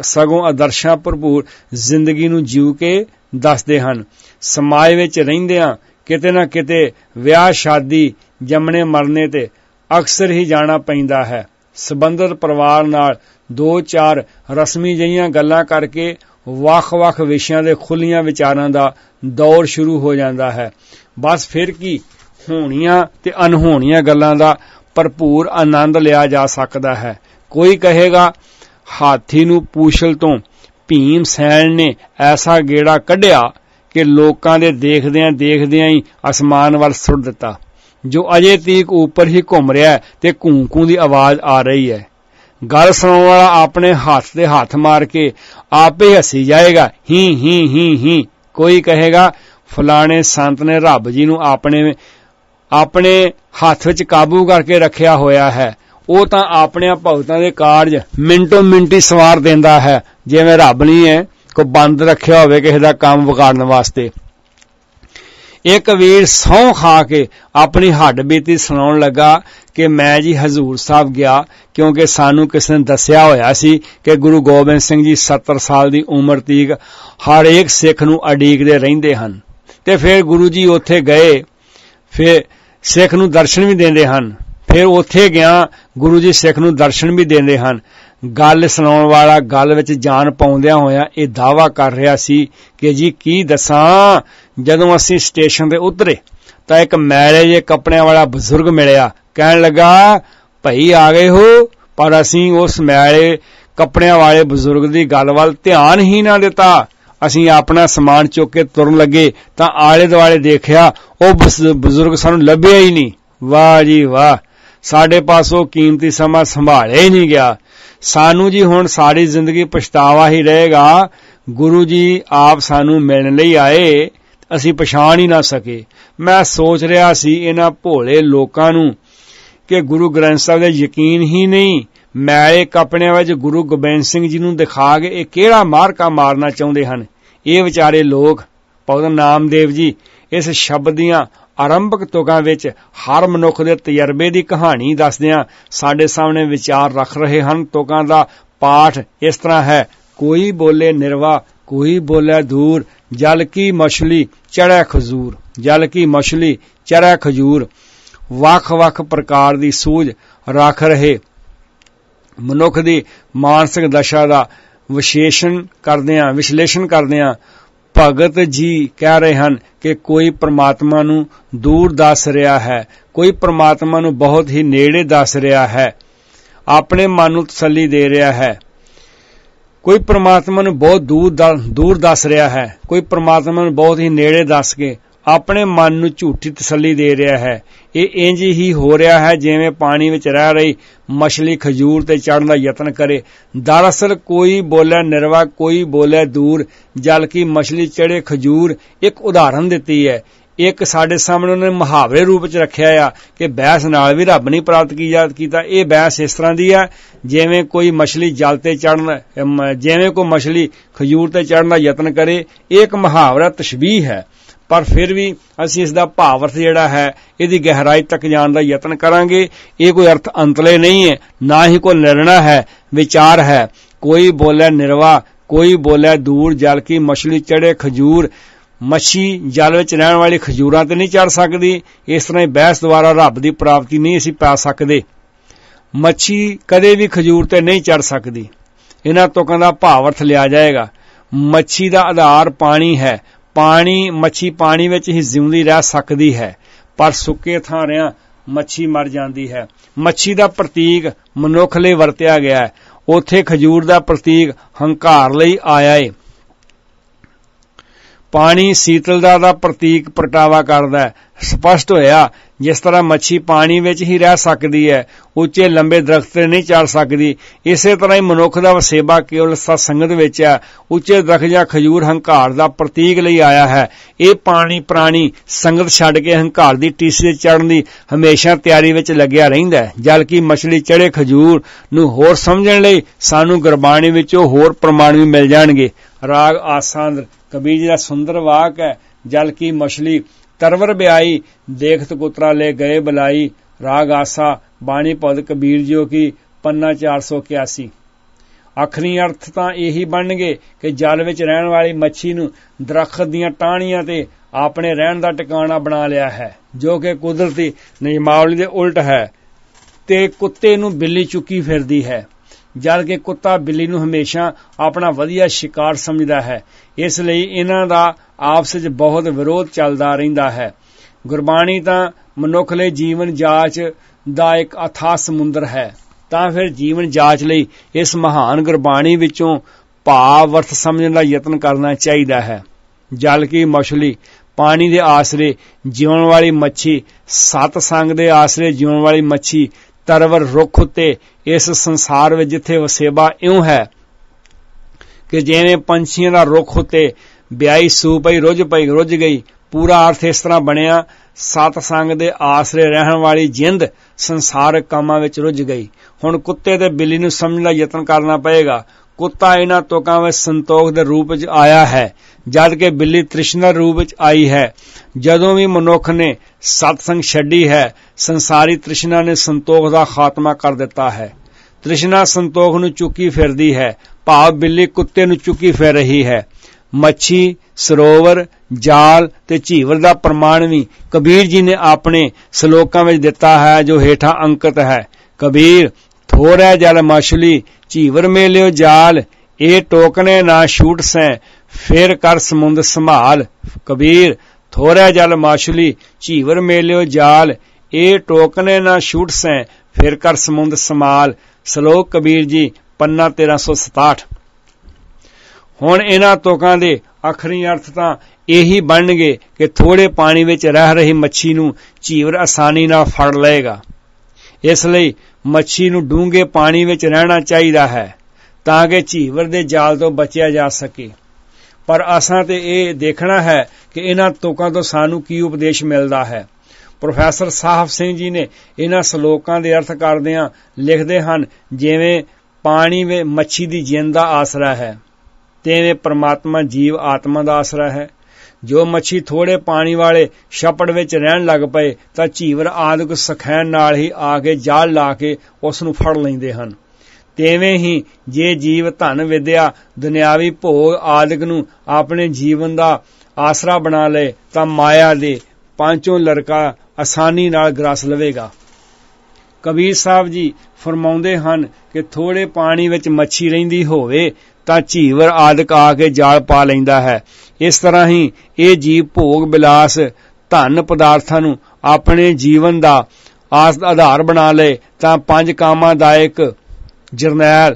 ਸਗੋਂ ਆਦਰਸ਼ਾਂ ਭਰਪੂਰ ਜ਼ਿੰਦਗੀ ਨੂੰ ਜੀਉ ਕੇ ਦੱਸਦੇ ਹਨ। ਸਮਾਜ ਵਿੱਚ ਰਹਿੰਦਿਆਂ ਕਿਤੇ ਨਾ ਕਿਤੇ ਵਿਆਹ, ਸ਼ਾਦੀ, ਜੰਮਣੇ, ਮਰਨੇ ਤੇ ਅਕਸਰ ਹੀ ਜਾਣਾ ਪੈਂਦਾ ਹੈ। ਸਬੰਧਤ ਪਰਿਵਾਰ ਨਾਲ ਦੋ ਚਾਰ ਰਸਮੀ ਜਈਆਂ ਗੱਲਾਂ ਕਰਕੇ ਵੱਖ-ਵੱਖ ਵਿਸ਼ਿਆਂ ਦੇ ਖੁੱਲੀਆਂ ਵਿਚਾਰਾਂ ਦਾ ਦੌਰ ਸ਼ੁਰੂ ਹੋ ਜਾਂਦਾ ਹੈ। ਬਸ ਫਿਰ ਕੀ ਹੋਣੀਆਂ ਤੇ ਅਨਹੋਣੀਆਂ ਗੱਲਾਂ ਦਾ ਭਰਪੂਰ ਆਨੰਦ ਲਿਆ ਜਾ ਸਕਦਾ ਹੈ। ਕੋਈ ਕਹੇਗਾ, ਹਾਥੀ ਨੂੰ ਪੂਛਲ ਤੋਂ ਭੀਮ ਸੈਨ ਨੇ ਐਸਾ ਗੇੜਾ ਕੱਢਿਆ ਕਿ ਲੋਕਾਂ ਦੇ ਦੇਖਦਿਆਂ ਦੇਖਦਿਆਂ ਹੀ ਅਸਮਾਨ ਵੱਲ ਸੁੱਟ ਦਿੱਤਾ। ਜੋ ਅਜੇ ਤੀਕ ਉੱਪਰ ਹੀ ਘੁੰਮ ਰਿਹਾ ਤੇ ਕੂੰ-ਕੂੰ ਦੀ ਆਵਾਜ਼ ਆ ਰਹੀ ਹੈ। ਗੱਲ ਸੁਣਾਉਣ ਵਾਲਾ ਆਪਣੇ ਹੱਥ ਤੇ ਹੱਥ ਮਾਰ ਕੇ ਆਪੇ ਹੱਸੀ ਜਾਏਗਾ, ਹੀ ਹੀ ਹੀ ਹੀ। ਕੋਈ ਕਹੇਗਾ, ਫਲਾਣੇ ਸੰਤ ਨੇ ਰੱਬ ਜੀ ਨੂੰ ਆਪਣੇ ਆਪਣੇ ਹੱਥ ਵਿੱਚ ਕਾਬੂ ਕਰਕੇ ਰੱਖਿਆ ਹੋਇਆ ਹੈ। ਉਹ ਤਾਂ ਆਪਣੇ ਭਗਤਾਂ ਦੇ ਕਾਰਜ ਮਿੰਟੋ ਮਿੰਟੀ ਸਵਾਰ ਦਿੰਦਾ ਹੈ। ਜਿਵੇਂ ਰੱਬ ਨਹੀਂ ਹੈ ਕੋ ਬੰਦ ਰੱਖਿਆ ਹੋਵੇ ਕਿਸੇ ਦਾ ਕੰਮ ਵਿਗਾੜਨ ਵਾਸਤੇ। ਇੱਕ ਵੀਰ ਸੌਂ ਖਾ ਕੇ ਆਪਣੀ ਹੱਡ ਬੀਤੀ ਸੁਣਾਉਣ ਲੱਗਾ ਕਿ ਮੈਂ ਜੀ ਹਜ਼ੂਰ ਸਾਹਿਬ ਗਿਆ, ਕਿਉਂਕਿ ਸਾਨੂੰ ਕਿਸੇ ਨੇ ਦੱਸਿਆ ਹੋਇਆ ਸੀ ਕਿ ਗੁਰੂ ਗੋਬਿੰਦ ਸਿੰਘ ਜੀ 70 ਸਾਲ ਦੀ ਉਮਰ ਤੀਕ ਹਰ ਇੱਕ ਸਿੱਖ ਨੂੰ ਅਡੀਕਦੇ ਰਹਿੰਦੇ ਹਨ। ਤੇ ਫਿਰ ਗੁਰੂ ਜੀ ਉੱਥੇ ਗਏ, ਫਿਰ ਸਿੱਖ ਨੂੰ ਦਰਸ਼ਨ ਵੀ ਦਿੰਦੇ ਹਨ। ਫਿਰ ਉੱਥੇ ਗਿਆ, ਗੁਰੂ ਜੀ ਸਿੱਖ ਨੂੰ ਦਰਸ਼ਨ ਵੀ ਦਿੰਦੇ ਹਨ। ਗੱਲ ਸੁਣਾਉਣ ਵਾਲਾ, ਗੱਲ ਵਿੱਚ ਜਾਨ ਪਾਉਂਦਿਆਂ ਹੋਇਆ ਇਹ ਦਾਵਾ ਕਰ ਰਿਹਾ ਸੀ ਕਿ ਜੀ ਕੀ ਦੱਸਾਂ, ਜਦੋਂ ਅਸੀਂ ਸਟੇਸ਼ਨ ਤੇ ਉਤਰੇ ਤਾਂ ਇੱਕ ਮੈਲੇ ਜੇ ਕੱਪੜਿਆਂ ਵਾਲਾ ਬਜ਼ੁਰਗ ਮਿਲਿਆ। ਕਹਿਣ ਲੱਗਾ, ਭਈ ਆ ਗਏ ਹੋ, ਪਰ ਅਸੀਂ ਉਸ ਮੈਲੇ ਕੱਪੜਿਆਂ ਵਾਲੇ ਬਜ਼ੁਰਗ ਦੀ ਗੱਲ ਵੱਲ ਧਿਆਨ ਹੀ ਨਾ ਦਿੱਤਾ। ਅਸੀਂ ਆਪਣਾ ਸਮਾਨ ਚੁੱਕ ਕੇ ਤੁਰਨ ਲੱਗੇ ਤਾਂ ਆਲੇ ਦੁਆਲੇ ਦੇਖਿਆ, ਉਹ ਬਜ਼ੁਰਗ ਸਾਨੂੰ ਲੱਭਿਆ ਹੀ ਨਹੀਂ। ਵਾਹ ਜੀ ਵਾਹ, ਸਾਡੇ ਪਾਸ ਕੀਮਤੀ ਸਮਾਂ ਸੰਭਾਲਿਆ ਹੀ ਨਹੀਂ ਗਿਆ। ਸਾਨੂੰ ਜੀ ਹੁਣ ਸਾਰੀ ਜ਼ਿੰਦਗੀ ਪਛਤਾਵਾ ਹੀ ਰਹੇਗਾ। ਗੁਰੂ ਜੀ ਆਪ ਸਾਨੂੰ ਮਿਲਣ ਲਈ ਆਏ, ਅਸੀਂ ਪਛਾਣ ਹੀ ਨਾ ਸਕੇ। ਮੈਂ ਸੋਚ ਰਿਹਾ ਸੀ ਇਹਨਾਂ ਭੋਲੇ ਲੋਕਾਂ ਨੂੰ ਕਿ ਗੁਰੂ ਗ੍ਰੰਥ ਸਾਹਿਬ ਦੇ ਯਕੀਨ ਹੀ ਨਹੀਂ ਮੈਲੇ ਕੱਪੜਿਆਂ ਵਿੱਚ ਗੁਰੂ ਗੋਬਿੰਦ ਸਿੰਘ ਜੀ ਨੂੰ ਦਿਖਾ ਕੇ ਇਹ ਕਿਹੜਾ ਮਾਰਕਾ ਮਾਰਨਾ ਚਾਹੁੰਦੇ ਹਨ? ਇਹ ਵਿਚਾਰੇ ਲੋਕ, ਭਗਤ ਨਾਮਦੇਵ ਜੀ, ਇਸ ਸ਼ਬਦ ਦੀਆਂ ਆਰੰਭਕ ਤੁਕਾਂ ਵਿੱਚ ਹਰ ਮਨੁੱਖ ਦੇ ਤਜਰਬੇ ਦੀ ਕਹਾਣੀ ਦੱਸਦਿਆਂ ਸਾਡੇ ਸਾਹਮਣੇ ਵਿਚਾਰ ਰੱਖ ਰਹੇ ਹਨ। ਤੁਕਾਂ ਦਾ ਪਾਠ ਇਸ ਤਰ੍ਹਾਂ ਹੈ, ਕੋਈ ਬੋਲੇ ਨਿਰਵਾ, ਕੋਈ ਬੋਲੇ ਦੂਰ, ਜਲ ਕੀ ਮਛਲੀ ਚੜੈ ਖਜੂਰ, ਜਲ ਕੀ ਮਛਲੀ ਚੜੈ ਖਜੂਰ। ਵੱਖ-ਵੱਖ ਪ੍ਰਕਾਰ ਦੀ ਸੂਝ ਰੱਖ ਰਹੇ ਮਨੁੱਖ ਦੀ ਮਾਨਸਿਕ ਦਸ਼ਾ ਦਾ ਵਿਸ਼ੇਸ਼ਣ ਕਰਦੇ ਆਂ ਵਿਸ਼ਲੇਸ਼ਣ ਕਰਦੇ ਆਂ ਭਗਤ ਜੀ ਕਹਿ ਰਹੇ ਹਨ ਕਿ ਕੋਈ ਪ੍ਰਮਾਤਮਾ ਨੂੰ ਦੂਰ ਦੱਸ ਰਿਹਾ ਹੈ, ਕੋਈ ਪ੍ਰਮਾਤਮਾ ਨੂੰ ਬਹੁਤ ਹੀ ਨੇੜੇ ਦੱਸ ਰਿਹਾ ਹੈ, ਆਪਣੇ ਮਨ ਨੂੰ ਤਸੱਲੀ ਦੇ ਰਿਹਾ ਹੈ। ਕੋਈ ਪ੍ਰਮਾਤਮਾ ਨੂੰ ਬਹੁਤ ਦੂਰ ਦੂਰ ਦੱਸ ਰਿਹਾ ਹੈ, ਕੋਈ ਪ੍ਰਮਾਤਮਾ ਨੂੰ ਬਹੁਤ ਹੀ ਨੇੜੇ ਦੱਸ ਕੇ ਆਪਣੇ ਮਨ ਨੂੰ ਝੂਠੀ ਤਸੱਲੀ ਦੇ ਰਿਹਾ ਹੈ। ਇਹ ਇੰਜ ਹੀ ਹੋ ਰਿਹਾ ਹੈ ਜਿਵੇਂ ਪਾਣੀ ਵਿੱਚ ਰਹਿ ਰਹੀ ਮਛਲੀ ਖਜੂਰ ਤੇ ਚੜਨ ਦਾ ਯਤਨ ਕਰੇ। ਦਰਅਸਲ ਕੋਈ ਬੋਲੇ ਨਿਰਵਾ, ਕੋਈ ਬੋਲੇ ਦੂਰ ਜਲ ਕੀ ਮਛਲੀ ਚੜੇ ਖਜੂਰ ਇੱਕ ਉਦਾਹਰਨ ਦਿੱਤੀ ਹੈ। ਇੱਕ ਸਾਡੇ ਸਾਹਮਣੇ ਉਹਨੇ ਮੁਹਾਵਰੇ ਰੂਪ ਚ ਰੱਖਿਆ ਆ ਕਿ ਬੈਸ ਨਾਲ ਵੀ ਰੱਬ ਨਹੀਂ ਪ੍ਰਾਪਤ ਕੀਤਾ। ਇਹ ਬੈਸ ਇਸ ਤਰ੍ਹਾਂ ਦੀ ਹੈ ਜਿਵੇਂ ਕੋਈ ਮਛਲੀ ਜਲ ਤੇ ਚੜਨ ਜਿਵੇਂ ਕੋਈ ਮਛਲੀ ਖਜੂਰ ਤੇ ਚੜਨ ਦਾ ਯਤਨ ਕਰੇ। ਇਹ ਇੱਕ ਮੁਹਾਵਰਾ ਤਸ਼ਬੀਹ ਹੈ। ਪਰ ਫਿਰ ਵੀ ਅਸੀਂ ਇਸ ਦਾ ਭਾਵ ਅਰਥ ਜਿਹੜਾ ਹੈ, ਇਹਦੀ ਗਹਿਰਾਈ ਤੱਕ ਜਾਣ ਦਾ ਯਤਨ ਕਰਾਂਗੇ। ਇਹ ਕੋਈ ਅਰਥ ਅੰਤਲੇ ਨਹੀਂ ਹੈ, ਨਾ ਹੀ ਕੋਈ ਨਿਰਣਾ ਹੈ, ਵਿਚਾਰ ਹੈ। ਕੋਈ ਬੋਲੇ ਨਿਰਵਾ, ਕੋਈ ਬੋਲੇ ਦੂਰ, ਜਲ ਕੀ ਮਛਲੀ ਚੜੇ ਖਜੂਰ, ਮੱਛੀ ਜਲ ਵਿੱਚ ਰਹਿਣ ਵਾਲੀ ਖਜੂਰਾਂ ਤੇ ਨਹੀਂ ਚੜ ਸਕਦੀ। ਇਸ ਤਰ੍ਹਾਂ ਹੀ ਬਹਿਸ ਦੁਆਰਾ ਰੱਬ ਦੀ ਪ੍ਰਾਪਤੀ ਨਹੀਂ ਅਸੀਂ ਪਾ ਸਕਦੇ। ਮੱਛੀ ਕਦੇ ਵੀ ਖਜੂਰ ਤੇ ਨਹੀਂ ਚੜ ਸਕਦੀ। ਇਹਨਾਂ ਤੁਕਾਂ ਦਾ ਭਾਵ ਅਰਥ ਲਿਆ ਜਾਏਗਾ। ਮੱਛੀ ਦਾ ਆਧਾਰ ਪਾਣੀ ਹੈ ਪਾਣੀ, ਮੱਛੀ ਪਾਣੀ ਵਿੱਚ ਹੀ ਜਿਉਂਦੀ ਰਹਿ ਸਕਦੀ ਹੈ, ਪਰ ਸੁੱਕੇ ਥਾਂ ਰਿਆਂ ਮੱਛੀ ਮਰ ਜਾਂਦੀ ਹੈ। ਮੱਛੀ ਦਾ ਪ੍ਰਤੀਕ ਮਨੁੱਖ ਲਈ ਵਰਤਿਆ ਗਿਆ ਹੈ। ਉਥੇ ਖਜੂਰ ਦਾ ਪ੍ਰਤੀਕ ਹੰਕਾਰ ਲਈ ਆਇਆ ਏ। ਪਾਣੀ ਸੀਤਲਤਾ ਦਾ ਪ੍ਰਤੀਕ ਪ੍ਰਟਾਵਾ ਕਰਦਾ ਹੈ। ਸਪਸ਼ਟ ਹੋਇਆ, ਜਿਸ ਤਰ੍ਹਾਂ ਮੱਛੀ ਪਾਣੀ ਵਿੱਚ ਹੀ ਰਹਿ ਸਕਦੀ ਹੈ, ਉੱਚੇ ਲੰਬੇ ਦਰਖਤ ਤੇ ਨਹੀਂ ਚੜ ਸਕਦੀ। ਇਸੇ ਤਰ੍ਹਾਂ ਹੀ ਮਨੁੱਖ ਦਾ ਵਸੇਬਾ ਕੇਵਲ ਸਤਸੰਗਤ ਵਿੱਚ ਹੈ। ਉੱਚੇ ਦਰਖਤ ਜਾਂ ਖਜੂਰ ਹੰਕਾਰ ਦਾ ਪ੍ਰਤੀਕ ਲਈ ਆਇਆ ਹੈ। ਇਹ ਪਾਣੀ ਪ੍ਰਾਣੀ ਸੰਗਤ ਛੱਡ ਕੇ ਹੰਕਾਰ ਦੀ ਟੀਸੀ ਤੇ ਚੜਨ ਦੀ ਹਮੇਸ਼ਾ ਤਿਆਰੀ ਵਿੱਚ ਲੱਗਿਆ ਰਹਿੰਦਾ ਹੈ। ਜਲ ਕੀ ਮਛਲੀ ਚੜੇ ਖਜੂਰ ਨੂੰ ਹੋਰ ਸਮਝਣ ਲਈ ਸਾਨੂੰ ਗੁਰਬਾਣੀ ਵਿੱਚੋਂ ਹੋਰ ਪ੍ਰਮਾਣ ਵੀ ਮਿਲ ਜਾਣਗੇ। ਰਾਗ ਆਸਾਂਦਰ ਕਬੀਰ ਜੀ ਦਾ ਸੁੰਦਰ ਵਾਕ ਹੈ, ਜਲ ਕੀ ਮਛਲੀ, ਤਰਵਰ ਬਿਆਈ, ਦੇਖਤ ਕੁਤਰਾ ਲੈ ਗਏ ਬਲਾਈ, ਰਾਗ ਆਸਾ, ਬਾਣੀ ਪਦ ਕਬੀਰ ਜੀਓ ਕੀ, ਪੰਨਾ 481 ਆਖਰੀ ਅਰਥ ਤਾਂ ਇਹੀ ਬਣਨਗੇ ਕਿ ਜਲ ਵਿੱਚ ਰਹਿਣ ਵਾਲੀ ਮੱਛੀ ਨੂੰ ਦਰਖਤ ਦੀਆਂ ਟਾਹਣੀਆਂ ਤੇ ਆਪਣੇ ਰਹਿਣ ਦਾ ਟਿਕਾਣਾ ਬਣਾ ਲਿਆ ਹੈ, ਜੋ ਕਿ ਕੁਦਰਤੀ ਨਿਯਮਾਵਲੀ ਦੇ ਉਲਟ ਹੈ, ਤੇ ਕੁੱਤੇ ਨੂੰ ਬਿੱਲੀ ਚੁੱਕੀ ਫਿਰਦੀ ਹੈ। ਜਦ ਕਿ ਕੁੱਤਾ ਬਿੱਲੀ ਨੂੰ ਹਮੇਸ਼ਾ ਆਪਣਾ ਵਧੀਆ ਸ਼ਿਕਾਰ ਸਮਝਦਾ ਹੈ। ਇਸ ਲਈ ਇਹਨਾਂ ਦਾ ਆਪਸ ਵਿੱਚ ਬਹੁਤ ਵਿਰੋਧ ਚੱਲਦਾ ਰਹਿੰਦਾ ਹੈ। ਗੁਰਬਾਣੀ ਤਾਂ ਮਨੁੱਖ ਲਈ ਜੀਵਨ ਜਾਂਚ ਦਾ ਇੱਕ ਅਥਾ ਸਮੁੰਦਰ ਹੈ। ਤਾਂ ਫਿਰ ਜੀਵਨ ਜਾਂਚ ਲਈ ਇਸ ਮਹਾਨ ਗੁਰਬਾਣੀ ਵਿੱਚੋਂ ਭਾਵ ਅਰਥ ਸਮਝਣ ਦਾ ਯਤਨ ਕਰਨਾ ਚਾਹੀਦਾ ਹੈ। ਜਲ ਕੀ ਮਛਲੀ, ਪਾਣੀ ਦੇ ਆਸਰੇ ਜਿਉਣ ਵਾਲੀ ਮੱਛੀ ਸਤ ਸੰਗ ਦੇ ਆਸਰੇ ਜਿਉਣ ਵਾਲੀ ਮੱਛੀ ਤਰਵਰ ਰੁੱਖ ਉਤੇ ਇਸ ਸੰਸਾਰ ਵਿੱਚ ਜਿੱਥੇ ਵਸੇਬਾ ਇਉਂ ਹੈ ਕਿ ਜਿਵੇਂ ਪੰਛੀਆਂ ਦਾ ਰੁੱਖ ਉਤੇ ਵਿਆਹੀ ਸੂ ਪਈ, ਰੁੱਝ ਪਈ, ਰੁੱਝ ਗਈ, ਪੂਰਾ ਅਰਥ ਇਸ ਤਰ੍ਹਾਂ ਬਣਿਆ, ਸਤ ਸੰਗ ਦੇ ਆਸਰੇ ਰਹਿਣ ਵਾਲੀ ਜਿੰਦ ਸੰਸਾਰਕ ਕੰਮਾਂ ਵਿੱਚ ਰੁੱਝ ਗਈ। ਹੁਣ ਕੁੱਤੇ ਤੇ ਬਿੱਲੀ ਨੂੰ ਸਮਝਣ ਦਾ ਯਤਨ ਕਰਨਾ ਪਏਗਾ। ਕੁੱਤਾ ਇਹਨਾਂ ਤੋਕਾਂ ਵਿੱਚ ਸੰਤੋਖ ਦੇ ਰੂਪ ਵਿੱਚ ਆਇਆ ਹੈ, ਜਦ ਕਿ ਬਿੱਲੀ ਤ੍ਰਿਸ਼ਨਾ ਰੂਪ ਵਿੱਚ ਆਈ ਹੈ। ਜਦੋਂ ਵੀ ਮਨੁੱਖ ਨੇ ਸਤਸੰਗ ਛੱਡੀ ਹੈ, ਸੰਸਾਰੀ ਤ੍ਰਿਸ਼ਨਾ ਨੇ ਸੰਤੋਖ ਦਾ ਖਾਤਮਾ ਕਰ ਦਿੱਤਾ ਹੈ। ਤ੍ਰਿਸ਼ਨਾ ਸੰਤੋਖ ਨੂੰ ਚੁੱਕੀ ਫਿਰਦੀ ਹੈ, ਭਾਵ ਬਿੱਲੀ ਕੁੱਤੇ ਨੂੰ ਚੁੱਕੀ ਫਿਰ ਰਹੀ ਹੈ। ਮੱਛੀ, ਸਰੋਵਰ, ਜਾਲ ਤੇ ਝੀਵਰ ਦਾ ਪ੍ਰਮਾਣ ਵੀ ਕਬੀਰ ਜੀ ਨੇ ਆਪਣੇ ਸ਼ਲੋਕਾਂ ਵਿੱਚ ਦਿੱਤਾ ਹੈ, ਜੋ ਹੇਠਾਂ ਅੰਕਿਤ ਹੈ। ਕਬੀਰ ਥੋੜਾ ਜਲ ਮਛਲੀ, ਝੀਵਰ ਮੇਲਿਓ ਜਾਲ, ਇਹ ਟੋਕਨੇ ਨਾ ਛੂਟ ਸੈ, ਫਿਰ ਕਰ ਸਮੁੰਦ ਸੰਭਾਲ। ਕਬੀਰ ਥੋੜਾ ਜਲ ਮਛਲੀ, ਝੀਵਰ ਮੇਲਿਓ ਜਾਲ, ਇਹ ਟੋਕਨੇ ਨਾ ਛੂਟ ਸੈ, ਫਿਰ ਕਰ ਸਮੁੰਦ ਸੰਭਾਲ। ਸ਼ਲੋਕ ਕਬੀਰ ਜੀ, ਪੰਨਾ 1367 ਹੁਣ ਇਹਨਾਂ ਤੋਕਾਂ ਦੇ ਆਖਰੀ ਅਰਥ ਤਾਂ ਇਹੀ ਬਣਨਗੇ ਕਿ ਥੋੜੇ ਪਾਣੀ ਵਿੱਚ ਰਹਿ ਰਹੀ ਮੱਛੀ ਨੂੰ ਝੀਵਰ ਆਸਾਨੀ ਨਾਲ ਫੜ ਲਏਗਾ। ਇਸ ਲਈ ਮੱਛੀ ਨੂੰ ਡੂੰਘੇ ਪਾਣੀ ਵਿੱਚ ਰਹਿਣਾ ਚਾਹੀਦਾ ਹੈ, ਤਾਂ ਕਿ ਝੀਵਰ ਦੇ ਜਾਲ ਤੋਂ ਬਚਿਆ ਜਾ ਸਕੇ। ਪਰ ਅਸਾਂ ਤੇ ਇਹ ਦੇਖਣਾ ਹੈ ਕਿ ਇਹਨਾਂ ਤੋਕਾਂ ਤੋਂ ਸਾਨੂੰ ਕੀ ਉਪਦੇਸ਼ ਮਿਲਦਾ ਹੈ। ਪ੍ਰੋਫੈਸਰ ਸਾਹਿਬ ਸਿੰਘ ਜੀ ਨੇ ਇਹਨਾਂ ਸ਼ਲੋਕਾਂ ਦੇ ਅਰਥ ਕਰਦਿਆਂ ਲਿਖਦੇ ਹਨ, ਜਿਵੇਂ ਪਾਣੀ ਵਿੱਚ ਮੱਛੀ ਦੀ ਜਿੰਦ ਦਾ ਆਸਰਾ ਹੈ, ਤੇਵੇਂ ਪਰਮਾਤਮਾ ਜੀਵ ਆਤਮਾ ਦਾ ਆਸਰਾ ਹੈ। ਜੋ ਮੱਛੀ ਥੋੜੇ ਪਾਣੀ ਵਾਲੇ ਛੱਪੜ ਵਿੱਚ ਰਹਿਣ ਲੱਗ ਪਏ, ਤਾਂ ਝੀਵਰ ਆਦਿਕ ਸਖੈਣ ਨਾਲ ਹੀ ਆ ਕੇ ਜਾਲ ਲਾ ਕੇ ਉਸ ਨੂੰ ਫੜ ਲੈਂਦੇ ਹਨ। ਤੇਵੇਂ ਹੀ ਜੇ ਜੀਵ ਧਨ ਵਿਦਿਆ, ਦੁਨਿਆਵੀ ਭੋਗ ਆਦਿਕ ਨੂੰ ਆਪਣੇ ਜੀਵਨ ਦਾ ਆਸਰਾ ਬਣਾ ਲਏ ਤਾਂ ਮਾਇਆ ਦੇ ਪਾਂਚੋਂ ਲੜਕਾ ਆਸਾਨੀ ਨਾਲ ਗ੍ਰਸ ਲਵੇਗਾ। ਕਬੀਰ ਸਾਹਿਬ ਜੀ ਫਰਮਾਉਂਦੇ ਹਨ ਕਿ ਥੋੜੇ ਪਾਣੀ ਵਿੱਚ ਮੱਛੀ ਰਹਿੰਦੀ ਹੋਵੇ, ਤਾਂ ਝੀਵਰ ਆਦਿਕ ਆ ਕੇ ਜਾਲ ਪਾ ਲੈਂਦਾ ਹੈ। ਇਸ ਤਰ੍ਹਾਂ ਹੀ ਇਹ ਜੀਵ ਭੋਗ ਬਿਲਾਸ ਧਨ ਪਦਾਰਥਾਂ ਨੂੰ ਆਪਣੇ ਜੀਵਨ ਦਾ ਆਧਾਰ ਬਣਾ ਲਏ ਤਾਂ ਪੰਜ ਕਾਮਾਂ ਦਾ ਇੱਕ ਜਰਨੈਲ,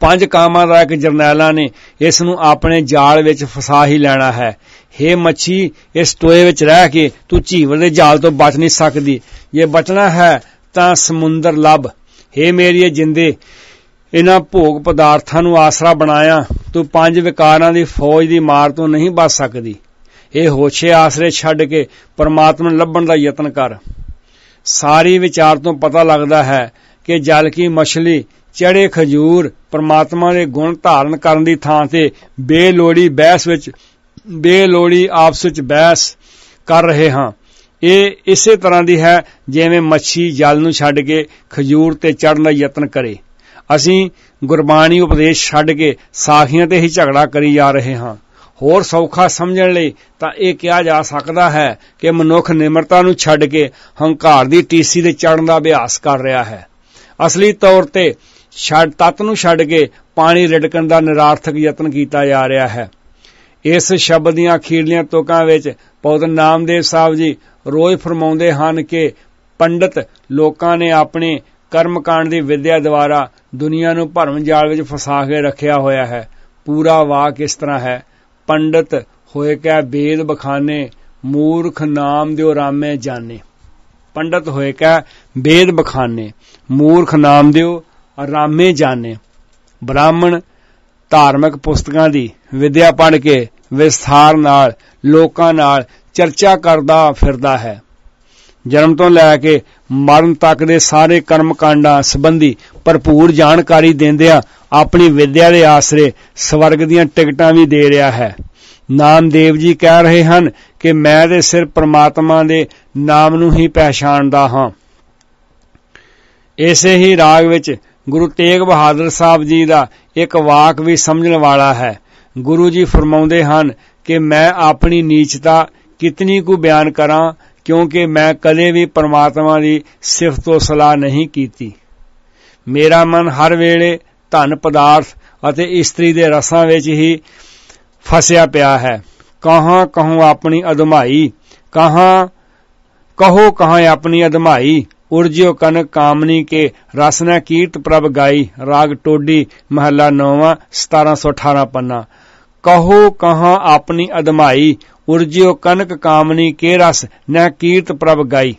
ਪੰਜ ਕਾਮਾਂ ਦਾ ਇੱਕ ਜਰਨੈਲਾਂ ਨੇ ਇਸ ਨੂੰ ਆਪਣੇ ਜਾਲ ਵਿੱਚ ਫਸਾ ਹੀ ਲੈਣਾ ਹੈ। हे ਮੱਛੀ, ਇਸ ਟੋਏ ਵਿੱਚ ਰਹਿ ਕੇ ਤੂੰ ਝੀਵਰ ਦੇ ਜਾਲ ਤੋਂ ਬਚ ਨਹੀਂ ਸਕਦੀ। ਜੇ ਬਚਣਾ ਹੈ ਤਾਂ ਸਮੁੰਦਰ ਲੱਭ। हे ਮੇਰੀਏ ਜਿੰਦੇ ਇਹਨਾਂ ਭੋਗ ਪਦਾਰਥਾਂ ਨੂੰ ਆਸਰਾ ਬਣਾਇਆ, ਤੂੰ ਪੰਜ ਵਿਕਾਰਾਂ ਦੀ ਫੌਜ ਦੀ ਮਾਰ ਤੋਂ ਨਹੀਂ ਬਚ ਸਕਦੀ। ਇਹ ਹੋਛੇ ਆਸਰੇ ਛੱਡ ਕੇ ਪਰਮਾਤਮਾ ਨੂੰ ਲੱਭਣ ਦਾ ਯਤਨ ਕਰ। ਸਾਰੀ ਵਿਚਾਰ ਤੋਂ ਪਤਾ ਲੱਗਦਾ ਹੈ ਕਿ ਜਲ ਕੀ ਮਛਲੀ, ਚੜੇ ਖਜੂਰ ਪਰਮਾਤਮਾ ਦੇ ਗੁਣ ਧਾਰਨ ਕਰਨ ਦੀ ਥਾਂ ਤੇ ਬੇਲੋੜੀ ਬਹਿਸ ਵਿੱਚ, ਬੇਲੋੜੀ ਆਪਸ ਵਿੱਚ ਬਹਿਸ ਕਰ ਰਹੇ ਹਾਂ। ਇਹ ਇਸੇ ਤਰ੍ਹਾਂ ਦੀ ਹੈ ਜਿਵੇਂ ਮੱਛੀ ਜਲ ਨੂੰ ਛੱਡ ਕੇ ਖਜੂਰ ਤੇ ਚੜਨ ਦਾ ਯਤਨ ਕਰੇ। ਅਸੀਂ ਗੁਰਬਾਣੀ ਉਪਦੇਸ਼ ਛੱਡ ਕੇ ਸਾਖੀਆਂ ਤੇ ਹੀ ਝਗੜਾ ਕਰੀ ਜਾ ਰਹੇ ਹਾਂ। ਹੋਰ ਸੌਖਾ ਸਮਝਣ ਲਈ ਤਾਂ ਇਹ ਕਿਹਾ ਜਾ ਸਕਦਾ ਹੈ ਕਿ ਮਨੁੱਖ ਨਿਮਰਤਾ ਨੂੰ ਛੱਡ ਕੇ ਹੰਕਾਰ ਦੀ ਟੀਸੀ ਤੇ ਚੜਨ ਦਾ ਅਭਿਆਸ ਕਰ ਰਿਹਾ ਹੈ। ਅਸਲੀ ਤੌਰ ਤੇ ਛੱਡ ਤਤ ਨੂੰ ਛੱਡ ਕੇ ਪਾਣੀ ਰਿੜਕਣ ਦਾ ਨਿਰਾਰਥਕ ਯਤਨ ਕੀਤਾ ਜਾ ਰਿਹਾ ਹੈ। ਇਸ ਸ਼ਬਦ ਦੀਆਂ ਅਖੀਰਲੀਆਂ ਤੋਕਾਂ ਵਿੱਚ ਪੌਦ ਨਾਮਦੇਵ ਸਾਹਿਬ ਜੀ ਰੋਜ਼ ਫਰਮਾਉਂਦੇ ਹਨ ਕਿ ਪੰਡਤ ਲੋਕਾਂ ਨੇ ਆਪਣੇ ਕਰਮਕਾਂਡ ਦੀ ਵਿਦਿਆ ਦੁਆਰਾ ਦੁਨੀਆ ਨੂੰ ਭਰਮ ਜਾਲ ਵਿੱਚ ਫਸਾ ਕੇ ਰੱਖਿਆ ਹੋਇਆ ਹੈ। ਪੂਰਾ ਵਾਕ ਇਸ ਤਰ੍ਹਾਂ ਹੈ, ਪੰਡਤ ਹੋਏ ਕੈ ਬੇਦ ਬਖਾਨੇ, ਮੂਰਖ ਨਾਮ ਦਿਓ ਰਾਮੇ ਜਾਣੇ। ਪੰਡਤ ਹੋਏ ਕੈ ਬੇਦ ਬਖਾਨੇ, ਮੂਰਖ ਨਾਮ ਦਿਓ ਰਾਮੇ ਜਾਣੇ। ਬ੍ਰਾਹਮਣ ਧਾਰਮਿਕ ਪੁਸਤਕਾਂ ਦੀ ਵਿਦਿਆ ਪੜ੍ਹ ਕੇ ਵਿਸਥਾਰ ਨਾਲ, ਲੋਕਾਂ ਨਾਲ ਚਰਚਾ ਕਰਦਾ ਫਿਰਦਾ ਹੈ। ਜਨਮ ਤੋਂ ਲੈ ਕੇ ਮਰਨ ਤੱਕ ਦੇ ਸਾਰੇ ਕਰਮ ਕਾਂਡਾਂ ਸੰਬੰਧੀ ਭਰਪੂਰ ਜਾਣਕਾਰੀ ਦਿੰਦਿਆਂ ਆਪਣੀ ਵਿਦਿਆ ਦੇ ਆਸਰੇ ਸਵਰਗ ਦੀਆਂ ਟਿਕਟਾਂ ਵੀ ਦੇ ਰਿਹਾ ਹੈ। ਨਾਮਦੇਵ ਜੀ ਕਹਿ ਰਹੇ ਹਨ ਕਿ ਮੈਂ ਤੇ ਸਿਰ ਪ੍ਰਮਾਤਮਾ ਦੇ ਨਾਮ ਨੂੰ ਹੀ ਪਹਿਚਾਣਦਾ ਹਾਂ। ਇਸੇ ਹੀ ਰਾਗ ਵਿੱਚ ਗੁਰੂ ਤੇਗ ਬਹਾਦਰ ਸਾਹਿਬ ਜੀ ਦਾ ਇੱਕ ਵਾਕ ਵੀ ਸਮਝਣ ਵਾਲਾ ਹੈ। ਗੁਰੂ ਜੀ ਫਰਮਾਉਂਦੇ ਹਨ ਕਿ ਮੈਂ ਆਪਣੀ ਨੀਚਤਾ ਕਿਤਨੀ ਕੁ ਬਿਆਨ ਕਰਾਂ ਕਿਉਂਕਿ ਮੈਂ ਕਦੇ ਵੀ ਪਰਮਾਤਮਾ ਦੀ ਸਿਫਤ ਤੋਂ ਸਲਾਹ ਨਹੀਂ ਕੀਤੀ। ਮੇਰਾ ਮਨ ਹਰ ਵੇਲੇ ਧਨ ਪਦਾਰਥ ਅਤੇ ਇਸਤਰੀ ਦੇ ਰਸਾਂ ਵਿੱਚ ਹੀ ਫਸਿਆ ਪਿਆ ਹੈ। ਕਹਾਂ ਕਹੂੰ ਆਪਣੀ ਅਧਮਾਈ ਕਹਾਂ ਕਹੋ ਕਹਾਂ ਆਪਣੀ ਅਧਮਾਈ ਉਰਜਿਓ ਕਨ ਕਾਮਨੀ ਕੇ ਰਸਨਾ ਕੀਰਤ ਪ੍ਰਭ ਗਾਈ, ਰਾਗ ਟੋਡੀ ਮਹੱਲਾ 9 1718 ਪੰਨਾ। ਕਹੋ ਕਹਾਂ ਆਪਣੀ ਅਦਮਾਈ, ਉਰਜਿਓ ਕਨਕ ਕਾਮਨੀ ਕੇ ਰਸ, ਨਹਿ ਕੀਰਤ ਪ੍ਰਭ ਗਾਈ।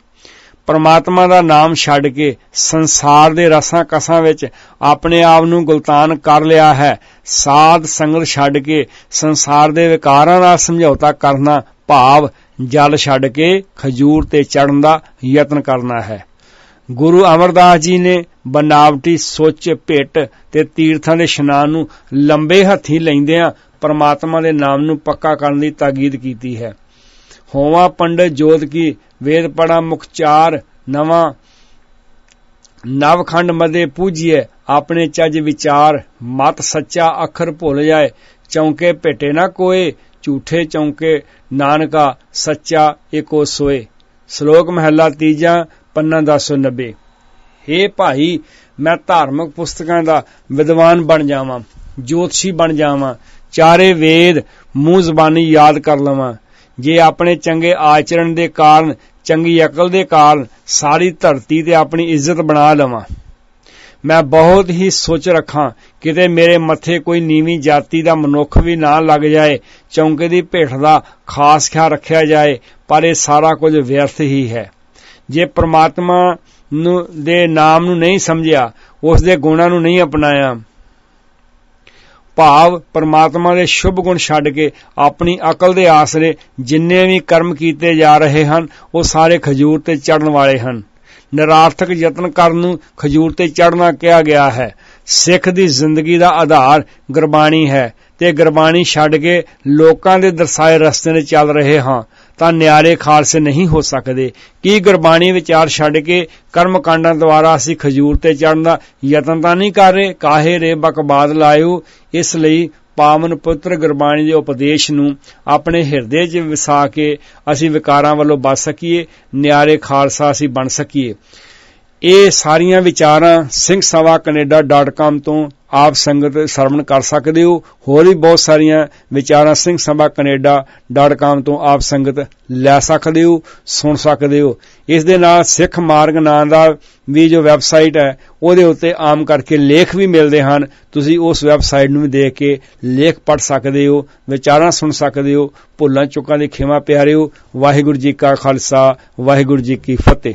ਪਰਮਾਤਮਾ ਦਾ ਨਾਮ ਛੱਡ ਕੇ ਸੰਸਾਰ ਦੇ ਰਸਾਂ ਕਸਾਂ ਵਿੱਚ ਆਪਣੇ ਆਪ ਨੂੰ ਗੁਲਤਾਨ ਕਰ ਲਿਆ ਹੈ। ਸਾਧ ਸੰਗਤ ਛੱਡ ਕੇ ਸੰਸਾਰ ਦੇ ਵਿਕਾਰਾਂ ਨਾਲ ਸਮਝੌਤਾ ਕਰਨਾ ਭਾਵ ਜਲ ਛੱਡ ਕੇ ਖਜੂਰ ਤੇ ਚੜਨ ਦਾ ਯਤਨ ਕਰਨਾ ਹੈ। ਗੁਰੂ ਅਮਰਦਾਸ ਜੀ ਨੇ ਬਨਾਵਟੀ ਸੋਚ, ਭੇਟ ਤੇ ਤੀਰਥਾਂ ਦੇ ਇਸ਼ਨਾਨ ਨੂੰ ਲੰਬੇ ਹੱਥੀ ਲੈਂਦਿਆਂ ਪਰਮਾਤਮਾ ਦੇ ਨਾਮ ਨੂੰ ਪੱਕਾ ਕਰਨ ਦੀ ਤਾਕੀਦ ਕੀਤੀ ਹੈ। ਹੋਵਾ ਪੰਡਤ ਜੋਤ ਕੀ, ਵੇਦ ਪੜਾ ਮੁਖਚਾਰ ਨਵਾਂ ਨਵਖੰਡ ਮਦੇ ਪੂਜੀਏ ਆਪਣੇ ਚੱਜ ਵਿਚਾਰ, ਮਤ ਸੱਚਾ ਅੱਖਰ ਭੁੱਲ ਜਾਏ, ਚੌਂਕੇ ਭੇਟੇ ਨਾ ਕੋਏ, ਝੂਠੇ ਚੌਂਕੇ, ਨਾਨਕਾ ਸੱਚਾ ਏਕੋ ਸੋਏ। ਸ਼ਲੋਕ ਮਹੱਲਾ ਤੀਜਾ, ਪੰਨਾ 1090 ਹੇ ਭਾਈ, ਮੈਂ ਧਾਰਮਿਕ ਪੁਸਤਕਾਂ ਦਾ ਵਿਦਵਾਨ ਬਣ ਜਾਵਾਂ, ਜੋਤਸ਼ੀ ਬਣ ਜਾਵਾਂ ਚਾਰੇ ਵੇਦ ਮੂੰਹ ਜ਼ਬਾਨੀ ਯਾਦ ਕਰ ਲਵਾਂ। ਜੇ ਆਪਣੇ ਚੰਗੇ ਆਚਰਣ ਦੇ ਕਾਰਨ, ਚੰਗੀ ਅਕਲ ਦੇ ਕਾਰਨ ਸਾਰੀ ਧਰਤੀ ਤੇ ਆਪਣੀ ਇੱਜ਼ਤ ਬਣਾ ਲਵਾਂ। ਮੈਂ ਬਹੁਤ ਹੀ ਸੋਚ ਰੱਖਾਂ, ਕਿਤੇ ਮੇਰੇ ਮੱਥੇ ਕੋਈ ਨੀਵੀਂ ਜਾਤੀ ਦਾ ਮਨੁੱਖ ਵੀ ਨਾ ਲੱਗ ਜਾਏ, ਚੌਂਕੇ ਦੀ ਭੇਠ ਦਾ ਖਾਸ ਖਿਆਲ ਰੱਖਿਆ ਜਾਏ, ਪਰ ਇਹ ਸਾਰਾ ਕੁਝ ਵਿਅਰਥ ਹੀ ਹੈ। ਜੇ ਪ੍ਰਮਾਤਮਾ ਨੂੰ ਦੇ ਨਾਮ ਨੂੰ ਨਹੀਂ ਸਮਝਿਆ, ਉਸ ਦੇ ਗੁਣਾਂ ਨੂੰ ਨਹੀਂ ਅਪਣਾਇਆ ਭਾਵ ਪਰਮਾਤਮਾ ਦੇ ਸ਼ੁਭ ਗੁਣ ਛੱਡ ਕੇ ਆਪਣੀ ਅਕਲ ਦੇ ਆਸਰੇ ਜਿੰਨੇ ਵੀ ਕਰਮ ਕੀਤੇ ਜਾ ਰਹੇ ਹਨ, ਉਹ ਸਾਰੇ ਖਜੂਰ ਤੇ ਚੜਨ ਵਾਲੇ ਹਨ। ਨਿਰਾਰਥਕ ਯਤਨ ਕਰਨ ਨੂੰ ਖਜੂਰ ਤੇ ਚੜਨਾ ਕਿਹਾ ਗਿਆ ਹੈ। ਸਿੱਖ ਦੀ ਜ਼ਿੰਦਗੀ ਦਾ ਆਧਾਰ ਗੁਰਬਾਣੀ ਹੈ ਤੇ ਗੁਰਬਾਣੀ ਛੱਡ ਕੇ ਲੋਕਾਂ ਦੇ ਦਰਸਾਏ ਰਸਤੇ 'ਤੇ ਚੱਲ ਰਹੇ ਹਾਂ। ਤਾਂ ਨਿਆਰੇ ਖਾਲਸੇ ਨਹੀਂ ਹੋ ਸਕਦੇ। ਕੀ ਗੁਰਬਾਣੀ ਵਿਚਾਰ ਛੱਡ ਕੇ ਕਰਮ ਕਾਂਡਾਂ ਦੁਆਰਾ ਅਸੀਂ ਖਜੂਰ ਤੇ ਚੜਨ ਦਾ ਯਤਨ ਤਾਂ ਨਹੀਂ ਕਰ ਰਹੇ? ਕਾਹੇ ਰੇ ਬਕਬਾਦ ਲਾਇਓ? ਇਸ ਲਈ ਪਾਵਨ ਪੁੱਤਰ ਗੁਰਬਾਣੀ ਦੇ ਉਪਦੇਸ਼ ਨੂੰ ਆਪਣੇ ਹਿਰਦੇ 'ਚ ਵਸਾ ਕੇ ਅਸੀਂ ਵਿਕਾਰਾਂ ਵੱਲੋਂ ਬਚ ਸਕੀਏ, ਨਿਆਰੇ ਖਾਲਸਾ ਅਸੀਂ ਬਣ ਸਕੀਏ। ਇਹ ਸਾਰੀਆਂ ਵਿਚਾਰਾਂ singsava.canada.com ਤੋਂ ਆਪ ਸੰਗਤ ਸਰਵਣ ਕਰ ਸਕਦੇ ਹੋ। ਹੋਰ ਵੀ ਬਹੁਤ ਸਾਰੀਆਂ ਵਿਚਾਰਾਂ singsava.canada.com ਤੋਂ ਆਪ ਸੰਗਤ ਲੈ ਸਕਦੇ ਹੋ, ਸੁਣ ਸਕਦੇ ਹੋ। ਇਸ ਦੇ ਨਾਲ ਸਿੱਖ ਮਾਰਗ ਨਾਂ ਦਾ ਵੀ ਜੋ ਵੈਬਸਾਈਟ ਹੈ, ਉਹਦੇ ਉੱਤੇ ਆਮ ਕਰਕੇ ਲੇਖ ਵੀ ਮਿਲਦੇ ਹਨ। ਤੁਸੀਂ ਉਸ ਵੈਬਸਾਈਟ ਨੂੰ ਵੀ ਦੇਖ ਕੇ ਲੇਖ ਪੜ੍ਹ ਸਕਦੇ ਹੋ, ਵਿਚਾਰਾਂ ਸੁਣ ਸਕਦੇ ਹੋ। ਭੁੱਲਾਂ ਚੁੱਕਾਂ ਦੀ ਖਿਮਾ ਪਿਆਰਿਓ, ਵਾਹਿਗੁਰੂ ਜੀ ਕਾ ਖਾਲਸਾ, ਵਾਹਿਗੁਰੂ ਜੀ ਕੀ ਫਤਿਹ।